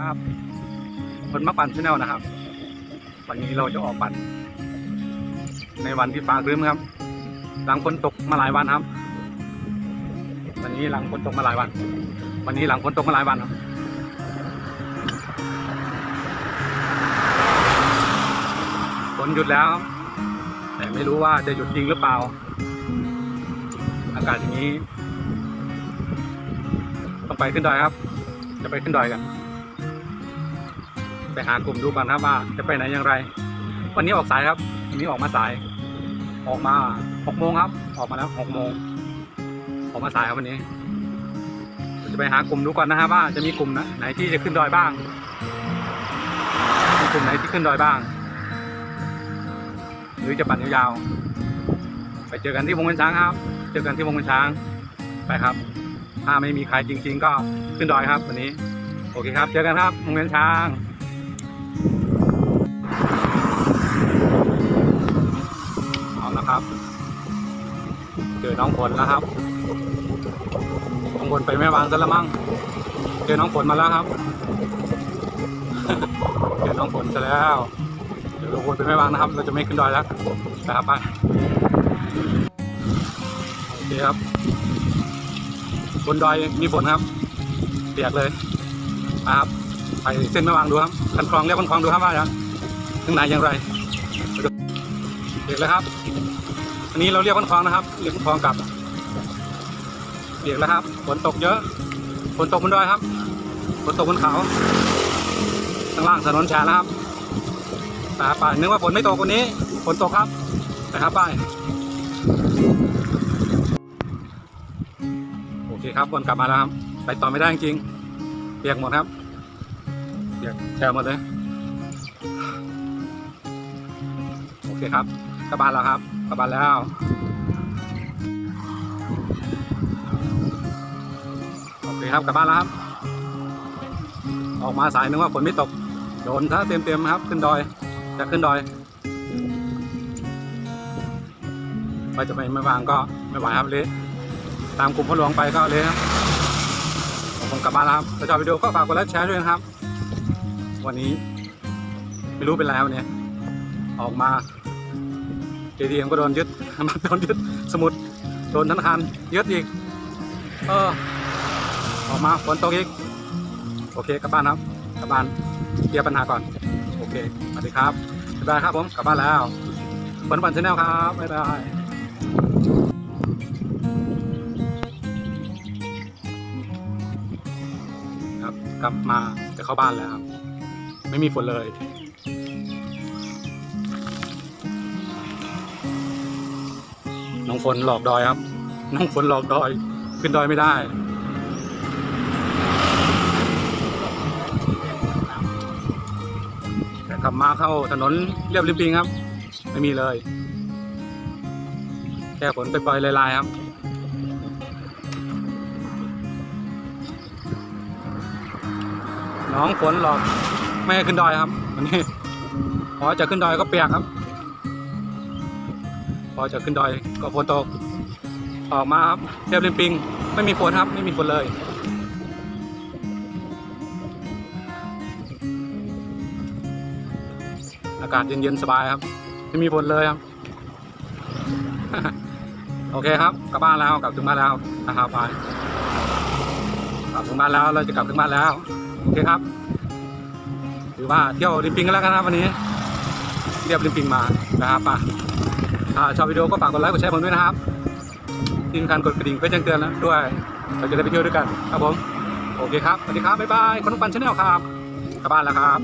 ครับคนมาปั่นชาแนลนะครับ วันนี้เราจะออกปั่น ในวันที่ฟ้าครึ้มครับ หลังฝนตกมาหลายวันครับ วันนี้หลังฝนตกมาหลายวัน วันนี้หลังฝนตกมาหลายวันครับฝนหยุดแล้วแต่ไม่รู้ว่าจะหยุดจริงหรือเปล่า อากาศอย่างนี้ ต้องไปขึ้นดอยครับ จะไปขึ้นดอยกัน ไปหากลุ่มดูกันครับว่าจะไปไหนอย่างไร วันนี้ออกสายครับ วันนี้ออกมาสาย ออกมาหกโมงครับ ออกมาแล้วหกโมงออกมาสายครับวันนี้จะไปหากลุ่มดูก่อนนะครับว่าจะมีกลุ่มนะไหนที่จะขึ้นดอยบ้างมีกลุ่มไหนที่ขึ้นดอยบ้าง หรือจะปั่นยาวๆไปเจอกันที่วงเวียนช้างครับ เจอกันที่วงเวียนช้างไปครับ ถ้าไม่มีใครจริง ๆ ก็ขึ้นดอยครับวันนี้ โอเคครับ เจอกันครับวงเวียนช้าง อน้องฝนแล้วครับน้องฝนไปแม่วางซะละมั่งเจอน้องฝนมาแล้วครับเจอน้องฝนซะแล้วเดี๋ยวเราวนไปแม่วางนะครับ เราจะไม่ขึ้นดอยแล้วนะครับไปโอเคครับบนดอยมีฝนครับเปียกเลยครับไปเส้นแม่วางดูครับคันคลองเรียกคันคลองดูครับว่าจะถึงไหนอย่างไรไปดูเปียกเลยครับ อันนี้เราเรียกคนคลองนะครับ เรียกคนคลองกลับเปียกแล้วครับ ฝนตกเยอะ ฝนตกบนดอยครับ ฝนตกบนเขาข้างล่างถนนแฉะแล้วครับไปไปนึกว่าฝนไม่ตกวันนี้ ฝนตกครับไปครับไปโอเคครับวนกลับมาแล้วครับ ไปต่อไม่ได้จริง เปียกหมดครับเปียกแฉะหมดเลย โอเคครับกลับบ้านแล้วครับ กลับบ้านแล้วโอเคครับกลับบ้านแล้วครับ ออกมาสายนึกว่าฝนไม่ตกโดนถ้าเต็มๆครับ ขึ้นดอยจะขึ้นดอยไปจะไปไม่วางก็ไม่ไหวครับเละตามกลุ่มพ่อหลวงไปก็เละครับผมกลับบ้านแล้วครับถ้าชอบวิดีโอก็ฝากกดไลค์แชร์ด้วยนะครับ วันนี้ไม่รู้เป็นไรวันนี้ออกมา เจดีก็โดนยึดมันโดนยึดสมุดโดนธนาคารยึดอีกเออออกมาฝนตกอีกโอเคกลับบ้านครับกลับบ้านเคลียร์ปัญหาก่อน โอเคสวัสดีครับบ๊ายบายครับผมกลับบ้านแล้วฝนปันชาแนลครับบ๊ายบายครับกลับมาจะเข้าบ้านแล้วครับ ไม่มีฝนเลย น้องฝนหลอกดอยครับ น้องฝนหลอกดอย ขึ้นดอยไม่ได้แต่ขับมาเข้าถนนเรียบริมปิงครับ ไม่มีเลย แค่ฝนไปปล่อยลายๆครับน้องฝนหลอกไม่ให้ขึ้นดอยครับวันนี้พอจะขึ้นดอยก็เปียกครับ พอจะขึ้นดอยก็ฝนตก ออกมาครับเรียบริมปิง ไม่มีฝนครับ ไม่มีฝนเลยอากาศเย็นๆสบายครับ ไม่มีฝนเลยครับ โอเคครับกลับบ้านแล้วกลับถึงบ้านแล้วนะครับไปกลับถึงบ้านแล้วเราจะกลับถึงบ้านแล้วโอเคครับถือว่าเที่ยวริมปิงกันแล้วกันนะครับวันนี้ เรียบริมปิงมานะครับป่ะ ถ้าชอบวิดีโอก็ฝากกดไลค์กดแชร์ผมด้วยนะครับที่สำคัญกดกระดิ่งเพื่อแจ้งเตือนแล้วด้วยเราจะได้ไปเที่ยวด้วยกันครับผม โอเคครับ สวัสดีครับ บ๊ายบายคนทุกปันชาแนลครับกลับบ้านแล้วครับ